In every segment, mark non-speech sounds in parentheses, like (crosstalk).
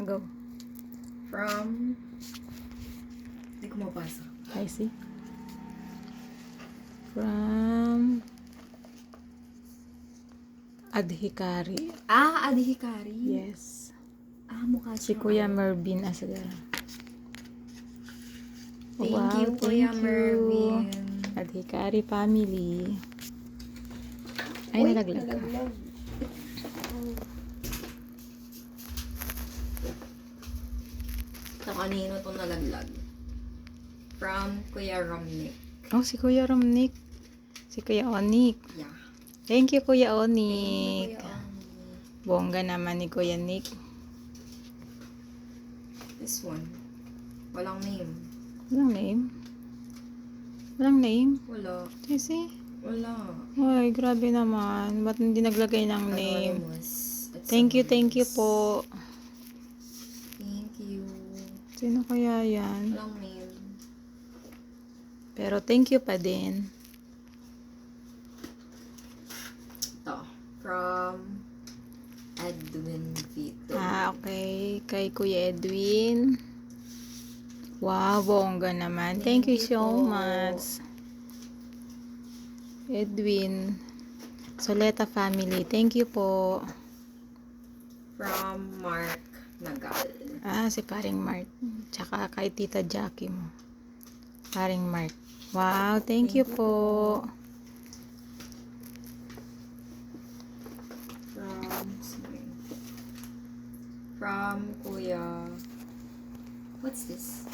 Go. From... Hindi ko mabasa. I see. From Adhikari. Ah, Adhikari. Yes. Ah, mukha Si siyang Kuya. Mervin Asgar. Thank Wow, you, Kuya thank you. Mervin. Adhikari family. Ay, Uy, nalaglag. nalaglag. Sa kanino to nalaglag? From Kuya Romnick. Oh, si Kuya Romnick. Si Kuya Onik. Yeah. Thank you, Kuya Thank you, Onik. Kuya Romnick. Bongga naman ni Kuya Nick. This one. Walang name. Walang name. Walang name. Wala. Kasi, Wala. ay, grabe naman. Ba't hindi naglagay ng name? Anonymous. Thank you, thank you po. Sino kaya yan? Walang name. Pero thank you pa din. Ito. From Edwin Vito. Ah, okay. Kay Kuya Edwin. Wow, bongga naman. Thank, Thank you you so po. much. Edwin. Soleta family. Thank you po. From Mark Nagal. Ah, si paring Mark. Tsaka kay Tita Jackie mo. Paring Mark. Wow, thank, you po. From, sorry. From Kuya, what's this?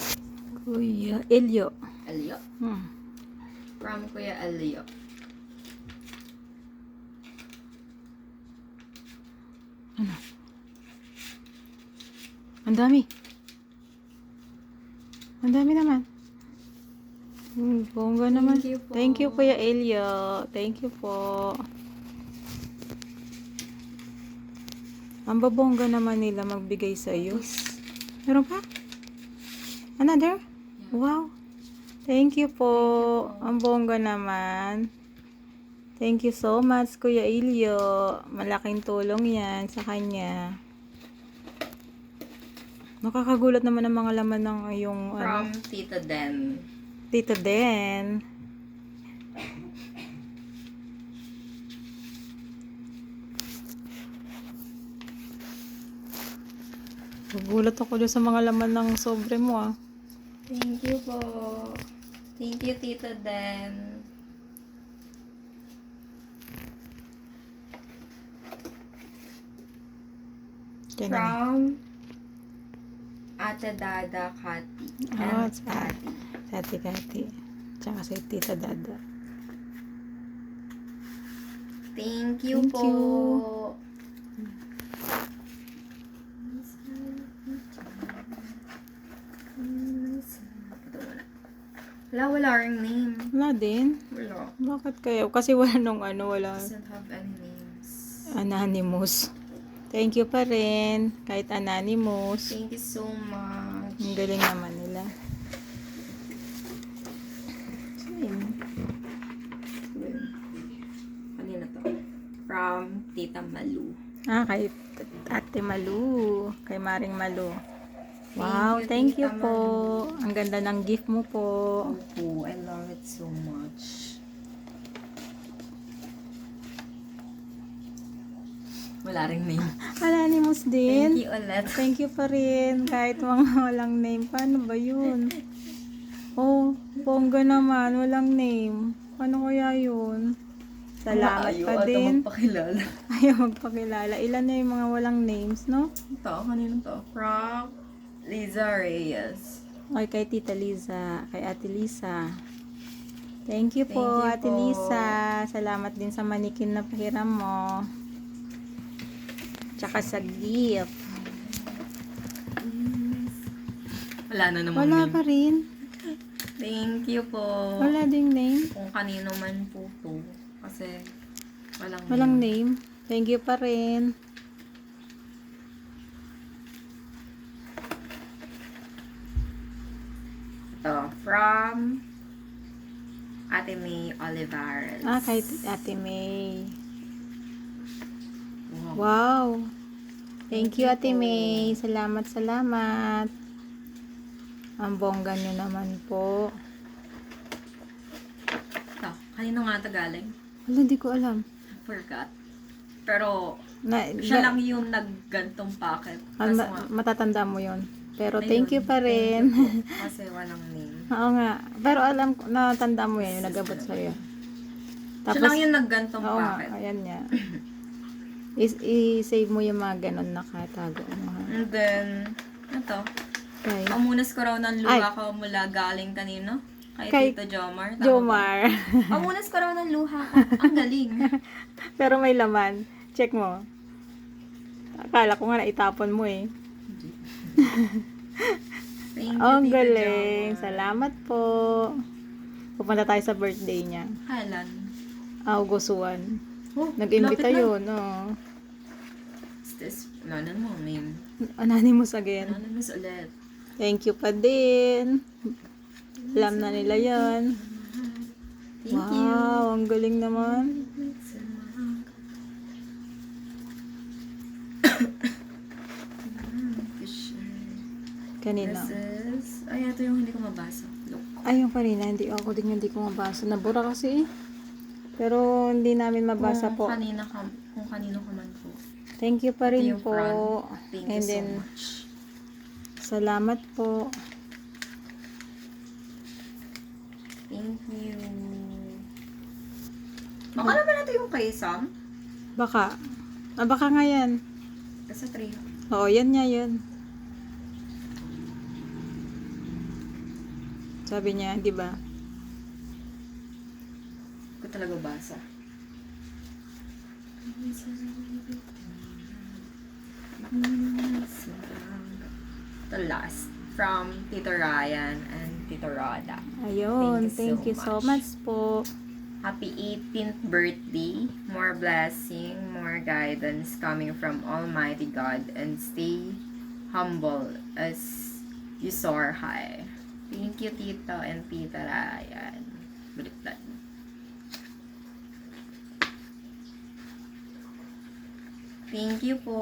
Kuya Elio. Elio? Hmm. From Kuya Elio. Ang dami. Ang dami naman. Hmm, bongga naman. you po. Thank you, Kuya Elio. Thank you po. Ang babongga naman nila magbigay sa iyo. Meron pa? Another? Wow. Thank you po. Ang bongga naman. Thank you so much, Kuya Elio. Malaking tulong yan sa kanya. Nakakagulat naman ang mga laman ng yung ano, From Tita Den. Tito Den. Nagulat ako doon sa mga laman ng sobre mo ah. Thank you po. Thank you, Tita Den. Na. From Ate Dada Kati. And sa- Kati. Kati Kati. Tsaka si Tita Dada. Thank you Thank po. you. Wala, wala ring name. Wala din. Wala. Bakit kayo? Kasi wala nung ano, wala. Doesn't have any names. Anonymous. Thank you pa rin. Kahit anonymous. Thank you so much. Ang galing naman nila. Kanina to? From Tita Malu. Ah, kay Ate Malu. Kay Maring Malu. Wow, Thank thank you, you Tita po. Ang ganda ng gift mo po. Opo, I love it so much. Wala ring name. (laughs) Anonymous Thank din. you ulit. Thank you pa rin. Kahit mga (laughs) walang name. Paano ba yun? Oh, bongga naman. Walang name. Paano kaya yun? Salamat Ayaw pa din. magpakilala. (laughs) Ayaw magpakilala. Ilan na yung mga walang names, no? Ito, kanino to? From Liza Reyes. Okay, kay Tita Liza. Kay Ate Lisa. Thank you po, Thank you Ate po. Lisa. Salamat din sa manikin na pahiram mo. Tsaka sa gift. Wala na naman Wala name. pa rin. Thank you po. Wala ding name. Kung kanino man po to. Kasi walang, Walang name. name. Thank you pa rin. Ito, from Ate May Olivares. Ah, kay Ate May. Wow. Thank you, Ate May. Salamat, salamat. Ang bongga nyo naman po. Ito, kanino nga ito galing? Wala, hindi ko alam. Forgot. Pero, Na, siya na- lang yung naggantong packet. ah, ma- nga, matatanda mo yon. Pero ayun, thank you pa rin. you po. (laughs) Kasi walang name. Oo nga. Pero alam ko, natanda mo yan, yung nagabot sa'yo. siya lang yung naggantong oo nga, packet. ayan niya. (clears throat) Is, i-save mo yung mga ganon nakatago. Mga, And then, ito. kay Pamunas ko raw ng Ay. luha ko mula galing kanino? Kay, Kay Tito Jomar. Tama? Jomar. (laughs) Pamunas ko raw ng luha ko. Ang galing. (laughs) Pero may laman. Check mo. Akala ko nga naitapon mo eh. (laughs) Thank you, Oh, ang Tito galing. Jomar. Salamat po. Pupunta tayo sa birthday niya. Kailan? August 1. Oh, Nag-imbita yun, oh. Is this, ano mo, name? Anonymous again. Anonymous ulit. Thank you pa din. Alam na nila yan. Thank you. wow, ang galing naman. Kanina. This is, ay, ito yung hindi ko mabasa. Look. Ay, yung kanina, hindi ako din hindi ko mabasa. Nabura kasi eh. Pero hindi namin mabasa kung po. Kanina ka, kung kanino ka man po. Thank you pa rin po. front. Thank you And so then, much. salamat po. Thank you. Baka naman ito yung kay Sam. Baka. Ah, baka nga yan. Kasi 3. Oo, yan nga yun. Sabi niya, di ba? Ko talaga basa. The last. From Tito Ryan and Tito Roda. Ayun, Thank thank you you so so much po. Happy 18th birthday. More blessing, more guidance coming from Almighty God and stay humble as you soar high. Thank you, Tito and Tita Ryan. Baliktad. Thank you po.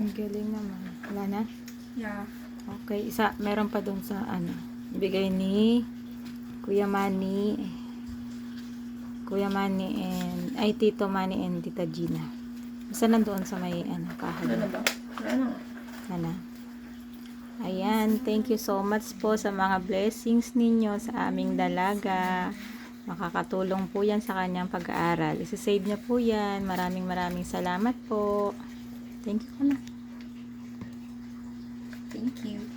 Ang galing naman. Wala na? Yeah. Okay, isa, meron pa doon sa ano, bigay ni Kuya Manny, Kuya Manny and, ay Tito Manny and Tita Gina. Isa nandoon sa may ano, Ano kahal. na ba? Ano? Sana. Ayan, thank you so much po sa mga blessings ninyo sa aming dalaga. Makakatulong po yan sa kanyang pag-aaral. Isasave niya po yan. Maraming maraming salamat po. Thank you. Thank you.